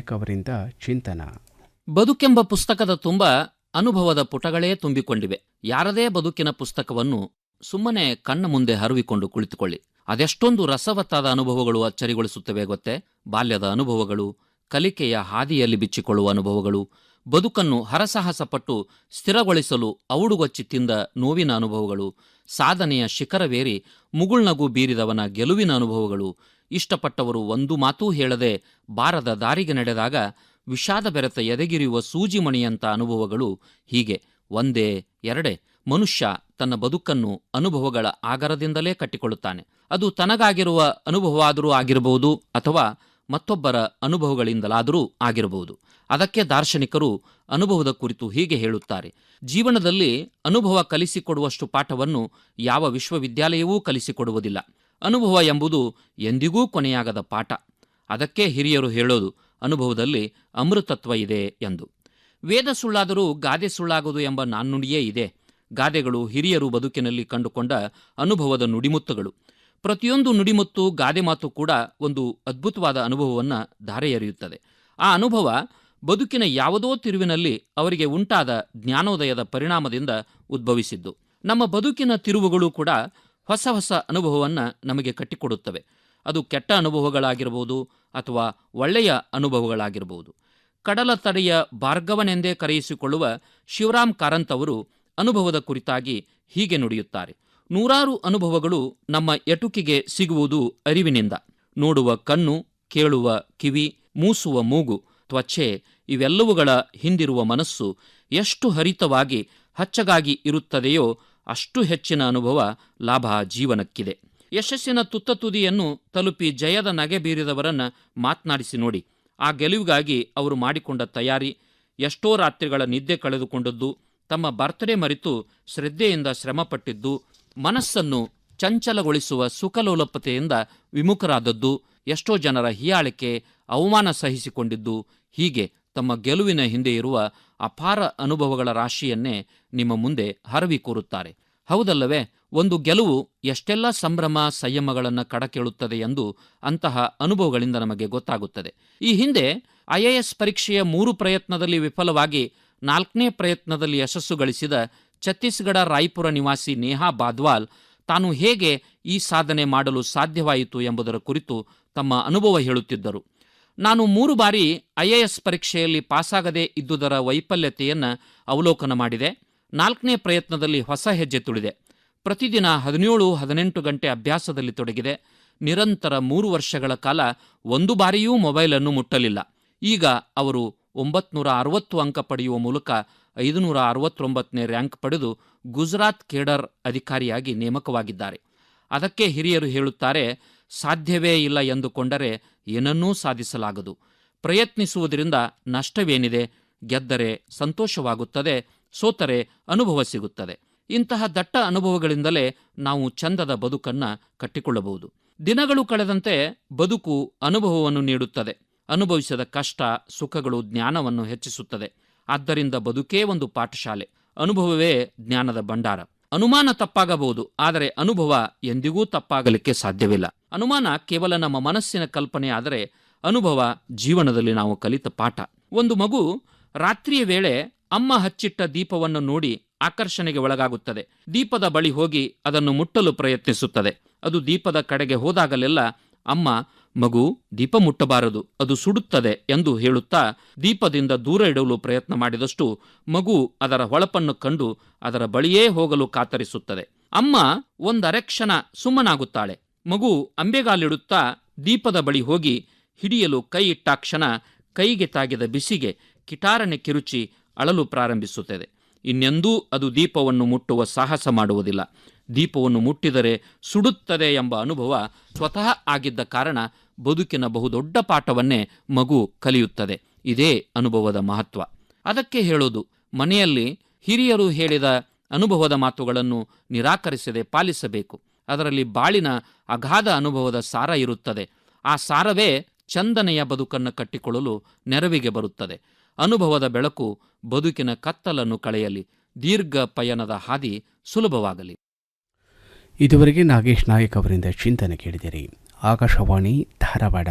ಅವರಿಂದ ಚಿಂತನ. ಬದುಕೆಂಬ ಪುಸ್ತಕದ ತುಂಬ ಅನುಭವದ ಪುಟಗಳೇ ತುಂಬಿಕೊಂಡಿವೆ. ಯಾರದೇ ಬದುಕಿನ ಪುಸ್ತಕವನ್ನು ಸುಮ್ಮನೆ ಕಣ್ಣ ಮುಂದೆ ಹರವಿಕೊಂಡು ಕುಳಿತುಕೊಳ್ಳಿ. ಅದೆಷ್ಟೊಂದು ರಸವತ್ತಾದ ಅನುಭವಗಳು ಅಚ್ಚರಿಗೊಳಿಸುತ್ತವೆ ಗೊತ್ತೇ? ಬಾಲ್ಯದ ಅನುಭವಗಳು, ಕಲಿಕೆಯ ಹಾದಿಯಲ್ಲಿ ಬಿಚ್ಚಿಕೊಳ್ಳುವ ಅನುಭವಗಳು ಬದುಕನ್ನು ಹರಸಾಹಸಪಟ್ಟು ಸ್ಥಿರಗೊಳಿಸಲು ಔಡುಗೊಚ್ಚಿ ತಿಂದ ನೋವಿನ ಅನುಭವಗಳು, ಸಾಧನೆಯ ಶಿಖರವೇರಿ ಮುಗುಳ್ನಗು ಬೀರಿದವನ ಗೆಲುವಿನ ಅನುಭವಗಳು. ಇಷ್ಟಪಟ್ಟವರು ಒಂದು ಮಾತೂ ಹೇಳದೆ ಬಾರದ ದಾರಿಗೆ ನಡೆದಾಗ ವಿಷಾದ ಬೆರೆತ ಎದೆಗಿರಿಯುವ ಸೂಜಿಮಣಿಯಂಥ ಅನುಭವಗಳು ಹೀಗೆ. ಒಂದೇ, ಎರಡೇ. ಮನುಷ್ಯ ತನ್ನ ಬದುಕನ್ನು ಅನುಭವಗಳ ಆಗರದಿಂದಲೇ ಕಟ್ಟಿಕೊಳ್ಳುತ್ತಾನೆ. ಅದು ತನಗಾಗಿರುವ ಅನುಭವವಾದರೂ ಆಗಿರಬಹುದು ಅಥವಾ ಮತ್ತೊಬ್ಬರ ಅನುಭವಗಳಿಂದಲಾದರೂ ಆಗಿರಬಹುದು. ಅದಕ್ಕೆ ದಾರ್ಶನಿಕರು ಅನುಭವದ ಕುರಿತು ಹೀಗೆ ಹೇಳುತ್ತಾರೆ. ಜೀವನದಲ್ಲಿ ಅನುಭವ ಕಲಿಸಿಕೊಡುವಷ್ಟು ಪಾಠವನ್ನು ಯಾವ ವಿಶ್ವವಿದ್ಯಾಲಯವೂ ಕಲಿಸಿಕೊಡುವುದಿಲ್ಲ. ಅನುಭವ ಎಂಬುದು ಎಂದಿಗೂ ಕೊನೆಯಾಗದ ಪಾಠ. ಅದಕ್ಕೆ ಹಿರಿಯರು ಹೇಳೋದು, ಅನುಭವದಲ್ಲಿ ಅಮೃತತ್ವ ಇದೆ ಎಂದು. ವೇದ ಸುಳ್ಳಾದರೂ ಗಾದೆ ಸುಳ್ಳಾಗದು ಎಂಬ ನಾಣ್ಣುಡಿಯೇ ಇದೆ. ಗಾದೆಗಳು ಹಿರಿಯರು ಬದುಕಿನಲ್ಲಿ ಕಂಡುಕೊಂಡ ಅನುಭವದ ನುಡಿಮುತ್ತುಗಳು. ಪ್ರತಿಯೊಂದು ನುಡಿಮುತ್ತು, ಗಾದೆ ಮಾತು ಕೂಡ ಒಂದು ಅದ್ಭುತವಾದ ಅನುಭವವನ್ನು ಧಾರೆ ಎರೆಯುತ್ತದೆ ಆ ಅನುಭವ ಬದುಕಿನ ಯಾವುದೋ ತಿರುವಿನಲ್ಲಿ ಅವರಿಗೆ ಉಂಟಾದ ಜ್ಞಾನೋದಯದ ಪರಿಣಾಮದಿಂದ ಉದ್ಭವಿಸಿದ್ದು. ನಮ್ಮ ಬದುಕಿನ ತಿರುವುಗಳು ಕೂಡ ಹೊಸ ಹೊಸ ಅನುಭವವನ್ನು ನಮಗೆ ಕಟ್ಟಿಕೊಡುತ್ತವೆ. ಅದು ಕೆಟ್ಟ ಅನುಭವಗಳಾಗಿರಬಹುದು ಅಥವಾ ಒಳ್ಳೆಯ ಅನುಭವಗಳಾಗಿರಬಹುದು ಕಡಲ ತಡೆಯ ಭಾರ್ಗವನೆಂದೇ ಕರೆಯಿಸಿಕೊಳ್ಳುವ ಶಿವರಾಮ್ ಕಾರಂತ್ ಅವರು ಅನುಭವದ ಕುರಿತಾಗಿ ಹೀಗೆ ನುಡಿಯುತ್ತಾರೆ. ನೂರಾರು ಅನುಭವಗಳು ನಮ್ಮ ಎಟುಕಿಗೆ ಸಿಗುವುದು ಅರಿವಿನಿಂದ. ನೋಡುವ ಕಣ್ಣು, ಕೇಳುವ ಕಿವಿ, ಮೂಸುವ ಮೂಗು ತ್ವಚೆ ಇವೆಲ್ಲವುಗಳ ಹಿಂದಿರುವ ಮನಸ್ಸು ಎಷ್ಟು ಹರಿತವಾಗಿ ಹಚ್ಚಗಾಗಿ ಇರುತ್ತದೆಯೋ ಅಷ್ಟು ಹೆಚ್ಚಿನ ಅನುಭವ ಲಾಭ ಜೀವನಕ್ಕಿದೆ. ಯಶಸ್ಸಿನ ತುತ್ತ ತುದಿಯನ್ನು ತಲುಪಿ ಜಯದ ನಗೆ ಬೀರಿದವರನ್ನ ಮಾತನಾಡಿಸಿ ನೋಡಿ. ಆ ಗೆಲುವಿಗಾಗಿ ಅವರು ಮಾಡಿಕೊಂಡ ತಯಾರಿ ಎಷ್ಟೋ ರಾತ್ರಿಗಳ ನಿದ್ದೆ ಕಳೆದುಕೊಂಡದ್ದು, ತಮ್ಮ ಬರ್ತಡೇ ಮರೆತು ಶ್ರದ್ಧೆಯಿಂದ ಶ್ರಮಪಟ್ಟಿದ್ದು, ಮನಸ್ಸನ್ನು ಚಂಚಲಗೊಳಿಸುವ ಸುಖಲೋಲಪತೆಯಿಂದ ವಿಮುಖರಾದದ್ದು ಎಷ್ಟೋ ಜನರ ಹಿಯಾಳಿಕೆ ಅವಮಾನ ಸಹಿಸಿಕೊಂಡಿದ್ದು. ಹೀಗೆ ತಮ್ಮ ಗೆಲುವಿನ ಹಿಂದೆ ಇರುವ ಅಪಾರ ಅನುಭವಗಳ ರಾಶಿಯನ್ನೇ ನಿಮ್ಮ ಮುಂದೆ ಹರವಿ ಕೋರುತ್ತಾರೆ. ಹೌದಲ್ಲವೇ, ಒಂದು ಗೆಲುವು ಎಷ್ಟೆಲ್ಲ ಸಂಭ್ರಮ ಸಂಯಮಗಳನ್ನು ಕಡಕೇಳುತ್ತದೆ ಎಂದು ಅಂತಹ ಅನುಭವಗಳಿಂದ ನಮಗೆ ಗೊತ್ತಾಗುತ್ತದೆ. ಈ ಹಿಂದೆ ಐಎಎಸ್ ಪರೀಕ್ಷೆಯ ಮೂರು ಪ್ರಯತ್ನದಲ್ಲಿ ವಿಫಲವಾಗಿ ನಾಲ್ಕನೇ ಪ್ರಯತ್ನದಲ್ಲಿ ಯಶಸ್ಸು ಗಳಿಸಿದ ಛತ್ತೀಸ್ಗಢ ರಾಯ್ಪುರ ನಿವಾಸಿ ನೇಹಾ ಬಾದ್ವಾಲ್ ತಾನು ಹೇಗೆ ಈ ಸಾಧನೆ ಮಾಡಲು ಸಾಧ್ಯವಾಯಿತು ಎಂಬುದರ ಕುರಿತು ತಮ್ಮ ಅನುಭವ ಹೇಳುತ್ತಿದ್ದರು. ನಾನು ಮೂರು ಬಾರಿ ಐಎಎಸ್ ಪರೀಕ್ಷೆಯಲ್ಲಿ ಪಾಸಾಗದೇ ಇದ್ದುದರ ವೈಫಲ್ಯತೆಯನ್ನು ಅವಲೋಕನ ಮಾಡಿದೆ. ನಾಲ್ಕನೇ ಪ್ರಯತ್ನದಲ್ಲಿ ಹೊಸ ಹೆಜ್ಜೆ ತುಳಿದೆ. ಪ್ರತಿದಿನ ಹದಿನೇಳು, ಹದಿನೆಂಟು ಗಂಟೆ ಅಭ್ಯಾಸದಲ್ಲಿ ತೊಡಗಿದೆ. ನಿರಂತರ ಮೂರು ವರ್ಷಗಳ ಕಾಲ ಒಂದು ಬಾರಿಯೂ ಮೊಬೈಲನ್ನು ಮುಟ್ಟಲಿಲ್ಲ. ಈಗ ಅವರು ಒಂಬತ್ನೂರ ಅರವತ್ತು ಅಂಕ ಪಡೆಯುವ ಮೂಲಕ ಐದುನೂರ ಅರವತ್ತೊಂಬತ್ತನೇ ರ್ಯಾಂಕ್ ಪಡೆದು ಗುಜರಾತ್ ಕೇಡರ್ ಅಧಿಕಾರಿಯಾಗಿ ನೇಮಕವಾಗಿದ್ದಾರೆ. ಅದಕ್ಕೆ ಹಿರಿಯರು ಹೇಳುತ್ತಾರೆ, ಸಾಧ್ಯವೇ ಇಲ್ಲ ಎಂದುಕೊಂಡರೆ ಏನನ್ನೂ ಸಾಧಿಸಲಾಗದು. ಪ್ರಯತ್ನಿಸುವುದರಿಂದ ನಷ್ಟವೇನಿದೆ? ಗೆದ್ದರೆ ಸಂತೋಷವಾಗುತ್ತದೆ, ಸೋತರೆ ಅನುಭವ ಸಿಗುತ್ತದೆ. ಇಂತಹ ದಟ್ಟ ಅನುಭವಗಳಿಂದಲೇ ನಾವು ಚಂದದ ಬದುಕನ್ನ ಕಟ್ಟಿಕೊಳ್ಳಬಹುದು. ದಿನಗಳು ಕಳೆದಂತೆ ಬದುಕು ಅನುಭವವನ್ನು ನೀಡುತ್ತದೆ. ಅನುಭವಿಸದ ಕಷ್ಟ, ಸುಖಗಳು ಜ್ಞಾನವನ್ನು ಹೆಚ್ಚಿಸುತ್ತದೆ. ಆದ್ದರಿಂದ ಬದುಕೇ ಒಂದು ಪಾಠಶಾಲೆ. ಅನುಭವವೇ ಜ್ಞಾನದ ಭಂಡಾರ. ಅನುಮಾನ ತಪ್ಪಾಗಬಹುದು, ಆದರೆ ಅನುಭವ ಎಂದಿಗೂ ತಪ್ಪಾಗಲಿಕ್ಕೆ ಸಾಧ್ಯವಿಲ್ಲ. ಅನುಮಾನ ಕೇವಲ ನಮ್ಮ ಮನಸ್ಸಿನ ಕಲ್ಪನೆ ಆದರೆ ಅನುಭವ ಜೀವನದಲ್ಲಿ ನಾವು ಕಲಿತ ಪಾಠ. ಒಂದು ಮಗು ರಾತ್ರಿಯ ವೇಳೆ ಅಮ್ಮ ಹಚ್ಚಿಟ್ಟ ದೀಪವನ್ನು ನೋಡಿ ಆಕರ್ಷಣೆಗೆ ಒಳಗಾಗುತ್ತದೆ. ದೀಪದ ಬಳಿ ಹೋಗಿ ಅದನ್ನು ಮುಟ್ಟಲು ಪ್ರಯತ್ನಿಸುತ್ತದೆ. ಅದು ದೀಪದ ಕಡೆಗೆ ಹೋದಾಗಲೆಲ್ಲ ಅಮ್ಮ, ಮಗು, ದೀಪ ಮುಟ್ಟಬಾರದು, ಅದು ಸುಡುತ್ತದೆ ಎಂದು ಹೇಳುತ್ತಾ ದೀಪದಿಂದ ದೂರ ಇಡಲು ಪ್ರಯತ್ನ ಮಾಡಿದಷ್ಟು ಮಗು ಅದರ ಹೊಳಪನ್ನು ಕಂಡು ಅದರ ಬಳಿಯೇ ಹೋಗಲು ಕಾತರಿಸುತ್ತದೆ. ಅಮ್ಮ ಒಂದರೆಕ್ಷಣ ಸುಮ್ಮನಾಗುತ್ತಾಳೆ. ಮಗು ಅಂಬೆಗಾಲಿಡುತ್ತಾ ದೀಪದ ಬಳಿ ಹೋಗಿ ಹಿಡಿಯಲು ಕೈ ಇಟ್ಟಾಕ್ಷಣ ಕೈಗೆ ತಾಗಿದ ಬಿಸಿಗೆ ಕಿಟಾರನೆ ಕಿರುಚಿ ಅಳಲು ಪ್ರಾರಂಭಿಸುತ್ತದೆ. ಇನ್ನೆಂದೂ ಅದು ದೀಪವನ್ನು ಮುಟ್ಟುವ ಸಾಹಸ ಮಾಡುವುದಿಲ್ಲ. ದೀಪವನ್ನು ಮುಟ್ಟಿದರೆ ಸುಡುತ್ತದೆ ಎಂಬ ಅನುಭವ ಸ್ವತಃ ಆಗಿದ್ದ ಕಾರಣ ಬದುಕಿನ ಬಹುದೊಡ್ಡ ಪಾಠವನ್ನೇ ಮಗು ಕಲಿಯುತ್ತದೆ. ಇದೇ ಅನುಭವದ ಮಹತ್ವ. ಅದಕ್ಕೆ ಹೇಳೋದು, ಮನೆಯಲ್ಲಿ ಹಿರಿಯರು ಹೇಳಿದ ಅನುಭವದ ಮಾತುಗಳನ್ನು ನಿರಾಕರಿಸದೆ ಪಾಲಿಸಬೇಕು. ಅದರಲ್ಲಿ ಬಾಳಿನ ಅಗಾಧ ಅನುಭವದ ಸಾರ ಇರುತ್ತದೆ. ಆ ಸಾರವೇ ಚಂದನೆಯ ಬದುಕನ್ನು ಕಟ್ಟಿಕೊಳ್ಳಲು ನೆರವಿಗೆ ಬರುತ್ತದೆ. ಅನುಭವದ ಬೆಳಕು ಬದುಕಿನ ಕತ್ತಲನ್ನು ಕಳೆಯಲಿ. ದೀರ್ಘ ಪಯಣದ ಹಾದಿ ಸುಲಭವಾಗಲಿ. ಇದುವರೆಗೆ ನಾಗೇಶ್ ನಾಯಕ್ ಅವರಿಂದ ಚಿಂತನೆ ಕೇಳಿದಿರಿ. ಆಕಾಶವಾಣಿ ಧಾರವಾಡ.